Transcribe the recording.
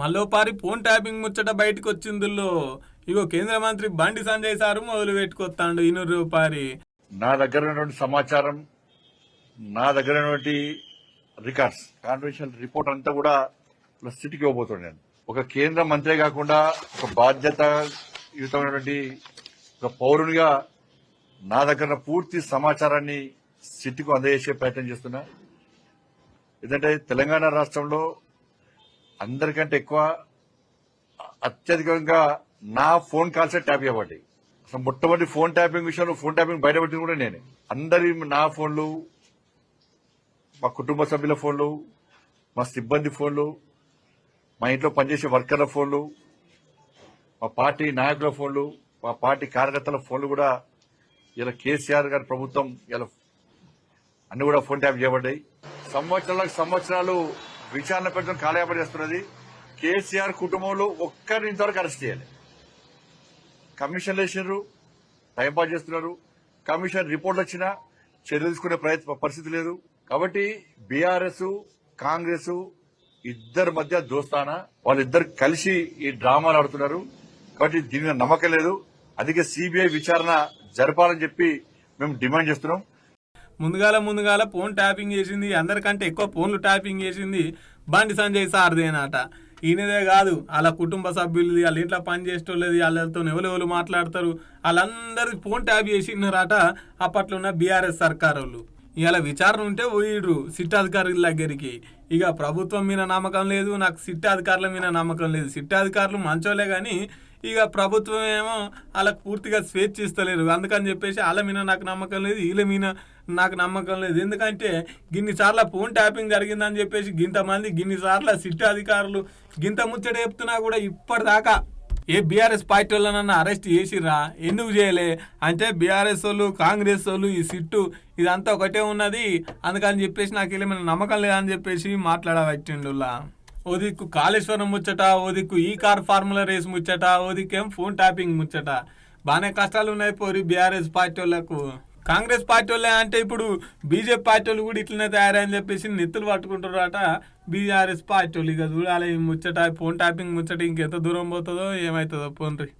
మల్లోపారి phone tapping ముచ్చట బయటకు వచ్చిందుల్లో ఇగో కేంద్ర మంత్రి బండి సంజయ్ సారు మొదలు పెట్టుకొస్తాడు ఇనూరు రూపారి నా దగ్గర ఉన్నటువంటి సమాచారం నా దగ్గర ఉన్నటువంటి రికార్డ్స్ కాన్వెన్షన్ రిపోర్ట్ అంతా కూడా ప్లస్ సిటీకి ఇవ్వబోతున్నాను నేను. ఒక కేంద్ర మంత్రి కాకుండా ఒక బాధ్యత యుతమైనటువంటి ఒక పౌరునిగా నా దగ్గర పూర్తి సమాచారాన్ని సిటీకి అందజేసే ప్రయత్నం చేస్తున్నా. ఎందుకంటే తెలంగాణ రాష్ట్రంలో అందరికంటే ఎక్కువ అత్యధికంగా నా ఫోన్ కాల్స్ ట్యాప్ చేయబడ్డాయి అసలు మొట్టమొదటి ఫోన్ ట్యాపింగ్ విషయంలో ఫోన్ ట్యాపింగ్ బయటపెట్టింది కూడా నేనే. అందరి నా ఫోన్లు మా కుటుంబ సభ్యుల ఫోన్లు మా సిబ్బంది ఫోన్లు మా ఇంట్లో పనిచేసే వర్కర్ల ఫోన్లు మా పార్టీ నాయకుల ఫోన్లు మా పార్టీ కార్యకర్తల ఫోన్లు కూడా ఇలా కేసీఆర్ గారి ప్రభుత్వం ఇలా అన్ని కూడా ఫోన్ ట్యాప్ చేయబడ్డాయి. సంవత్సరాలకు సంవత్సరాలు విచారణ పెట్టడం కాలయాపన చేస్తున్నది కేసీఆర్ కుటుంబంలో ఒక్కరిని ఇంతవరకు అరెస్ట్ చేయాలి. కమిషన్లు వేసినారు టైంపాస్ చేస్తున్నారు కమిషన్ రిపోర్ట్లు వచ్చినా చర్యలు తీసుకునే ప్రయత్న పరిస్థితి లేదు. కాబట్టి బీఆర్ఎస్ కాంగ్రెస్ ఇద్దరి మధ్య దోస్తానా? వాళ్ళిద్దరు కలిసి ఈ డ్రామాలు ఆడుతున్నారు. కాబట్టి దీని మీద నమ్మకం లేదు. అందుకే సిబిఐ విచారణ జరపాలని చెప్పి మేము డిమాండ్ చేస్తున్నాం. ముందుగాల ముందుగాల ఫోన్ ట్యాపింగ్ చేసింది. అందరికంటే ఎక్కువ ఫోన్లు ట్యాపింగ్ చేసింది బండి సంజయ్ సార్దేనాట ఈయనదే కాదు వాళ్ళ కుటుంబ సభ్యులది వాళ్ళ ఇంట్లో పని చేసేటోళ్ళది వాళ్ళతో ఎవరెవరు మాట్లాడతారు వాళ్ళందరి ఫోన్ ట్యాప్ చేసినారట అప్పట్లో ఉన్న బీఆర్ఎస్ సర్కారు వాళ్ళు ఇవాళ విచారణ ఉంటే పోయిడ్రు సిట్ అధికారుల దగ్గరికి. ఇక ప్రభుత్వం మీద నమ్మకం లేదు నాకు సిట్ అధికారుల మీద నమ్మకం లేదు. సిట్ అధికారులు మంచోలే కానీ ఇక ప్రభుత్వం ఏమో వాళ్ళకి పూర్తిగా స్వేచ్ఛ ఇస్తలేరు. అందుకని చెప్పేసి వాళ్ళ మీద నాకు నమ్మకం లేదు వీళ్ళ మీద నాకు నమ్మకం లేదు. ఎందుకంటే గిన్నిసార్ల ఫోన్ ట్యాపింగ్ జరిగిందని చెప్పేసి గింతమంది గిన్నిసార్ల సిట్ అధికారులు గింత ముచ్చట చెప్తున్నా కూడా ఇప్పటిదాకా ఏ బీఆర్ఎస్ పార్టీ వాళ్ళనన్నా అరెస్ట్ చేసిరా ఎందుకు చేయలే? అంటే బీఆర్ఎస్ వాళ్ళు కాంగ్రెస్ వాళ్ళు ఈ సిట్టు ఇదంతా ఒకటే ఉన్నది. అందుకని చెప్పేసి నాకు ఏమైనా నమ్మకం లేదని చెప్పేసి మాట్లాడవచ్చిండులా ఓ దిక్కు కాళేశ్వరం ముచ్చట ఓ దిక్కు ఈ కార్ ఫార్ములా రేస్ ముచ్చట ఓ దిక్కేం ఫోన్ ట్యాపింగ్ ముచ్చట. బాగానే కష్టాలు ఉన్నాయి పోరి బీఆర్ఎస్ పార్టీ వాళ్ళకు. కాంగ్రెస్ పార్టీ వాళ్ళే అంటే ఇప్పుడు బీజేపీ పార్టీ వాళ్ళు కూడా ఇట్లనే తయారని చెప్పేసి నెత్తులు పట్టుకుంటారట బీఆర్ఎస్ పార్టీ వాళ్ళు ఇక చూడాలి ముచ్చట ఫోన్ ట్యాపింగ్ ముచ్చట ఇంకెంత దూరం పోతుందో ఏమవుతుందో పోన్రీ.